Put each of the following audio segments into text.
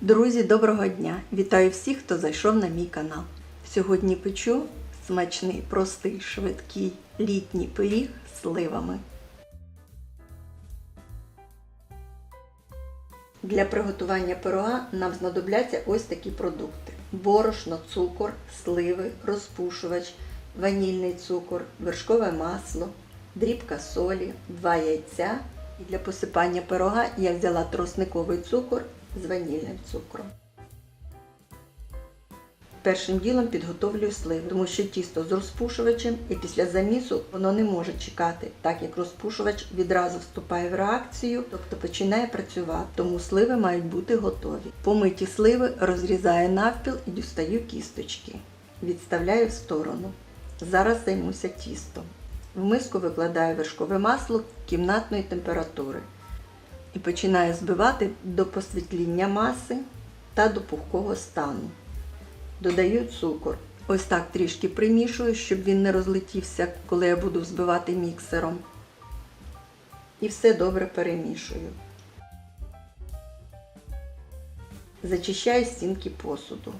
Друзі, доброго дня! Вітаю всіх, хто зайшов на мій канал. Сьогодні печу смачний, простий, швидкий літній пиріг з сливами. Для приготування пирога нам знадобляться ось такі продукти: борошно, цукор, сливи, розпушувач, ванільний цукор, вершкове масло, дрібка солі, 2 яйця. Для посипання пирога я взяла тросниковий цукор з ванільним цукром. Першим ділом підготовлюю сливи, тому що тісто з розпушувачем і після замісу воно не може чекати, так як розпушувач відразу вступає в реакцію, тобто починає працювати. Тому сливи мають бути готові. Помиті сливи розрізаю навпіл і дістаю кісточки. Відставляю в сторону. Зараз займуся тістом. В миску викладаю вершкове масло кімнатної температури і починаю збивати до посвітління маси та до пухкого стану. Додаю цукор. Ось так трішки примішую, щоб він не розлетівся, коли я буду взбивати міксером. І все добре перемішую. Зачищаю стінки посуду.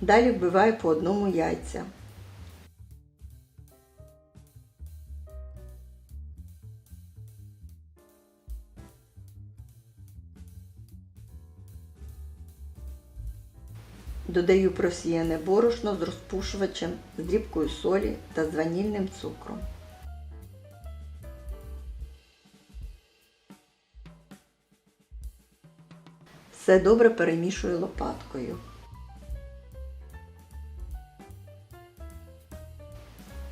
Далі вбиваю по одному яйця. Додаю просіяне борошно з розпушувачем, з дрібкою солі та з ванільним цукром. Все добре перемішую лопаткою.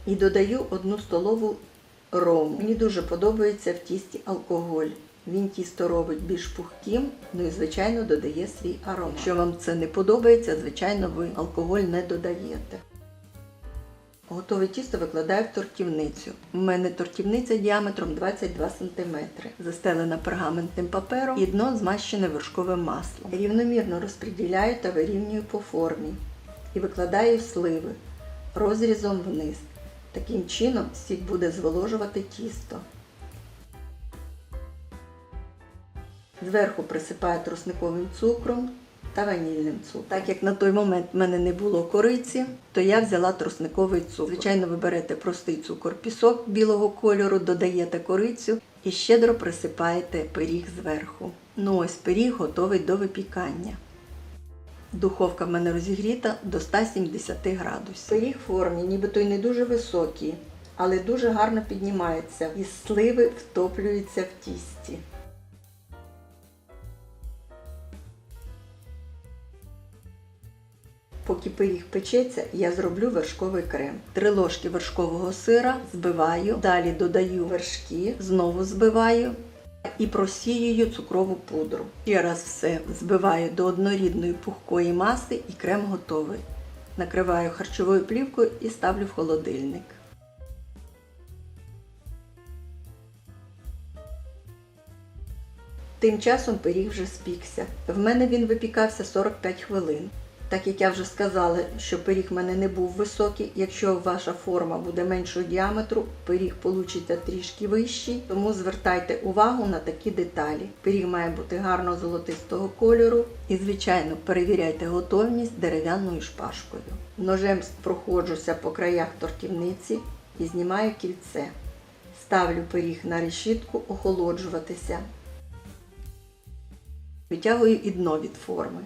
І додаю одну столову рому. Мені дуже подобається в тісті алкоголь. Він тісто робить більш пухким, ну і, звичайно, додає свій аромат. Якщо вам це не подобається, звичайно, ви алкоголь не додаєте. Готове тісто викладаю в тортівницю. У мене тортівниця діаметром 22 см, застелена пергаментним папером і дно змащене вершковим маслом. Рівномірно розподіляю та вирівнюю по формі і викладаю сливи розрізом вниз. Таким чином сік буде зволожувати тісто. Зверху присипаю тросниковим цукром та ванільним цукром. Так як на той момент в мене не було кориці, то я взяла тросниковий цукор. Звичайно, ви берете простий цукор пісок білого кольору, додаєте корицю і щедро присипаєте пиріг зверху. Ну ось пиріг готовий до випікання. Духовка в мене розігріта до 170 градусів. Пиріг в формі, нібито й не дуже високий, але дуже гарно піднімається і сливи втоплюються в тісті. Поки пиріг печеться, я зроблю вершковий крем. Три ложки вершкового сира збиваю, далі додаю вершки, знову збиваю і просіюю цукрову пудру. Ще раз все збиваю до однорідної пухкої маси і крем готовий. Накриваю харчовою плівкою і ставлю в холодильник. Тим часом пиріг вже спікся. В мене він випікався 45 хвилин. Так як я вже сказала, що пиріг в мене не був високий, якщо ваша форма буде меншого діаметру, пиріг получиться трішки вищий, тому звертайте увагу на такі деталі. Пиріг має бути гарно золотистого кольору і, звичайно, перевіряйте готовність дерев'яною шпажкою. Ножем проходжуся по краях тортівниці і знімаю кільце. Ставлю пиріг на решітку охолоджуватися. Витягую і дно від форми.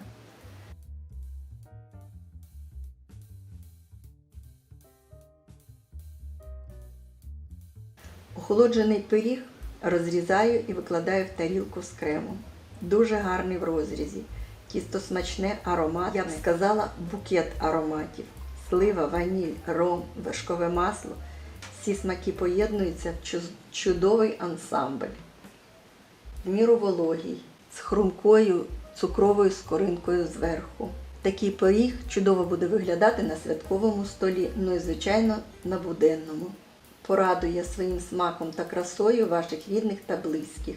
Охолоджений пиріг розрізаю і викладаю в тарілку з кремом. Дуже гарний в розрізі. Тісто смачне, аромат. Я б сказала, букет ароматів. Слива, ваніль, ром, вершкове масло. Всі смаки поєднуються в чудовий ансамбль. В міру вологий, з хрумкою цукровою скоринкою зверху. Такий пиріг чудово буде виглядати на святковому столі, ну і, звичайно, на буденному порадує своїм смаком та красою ваших рідних та близьких.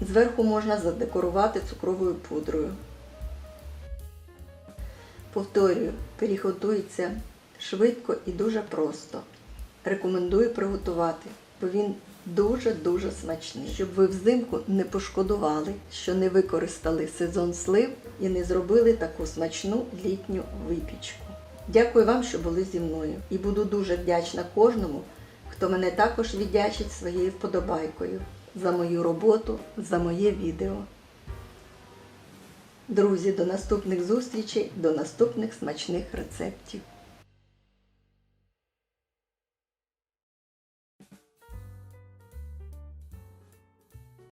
Зверху можна задекорувати цукровою пудрою. Повторюю, пиріг готується швидко і дуже просто. Рекомендую приготувати, бо він дуже-дуже смачний. Щоб ви взимку не пошкодували, що не використали сезон слив і не зробили таку смачну літню випічку. Дякую вам, що були зі мною, і буду дуже вдячна кожному, хто мене також віддячить своєю вподобайкою за мою роботу, за моє відео. Друзі, до наступних зустрічей, до наступних смачних рецептів.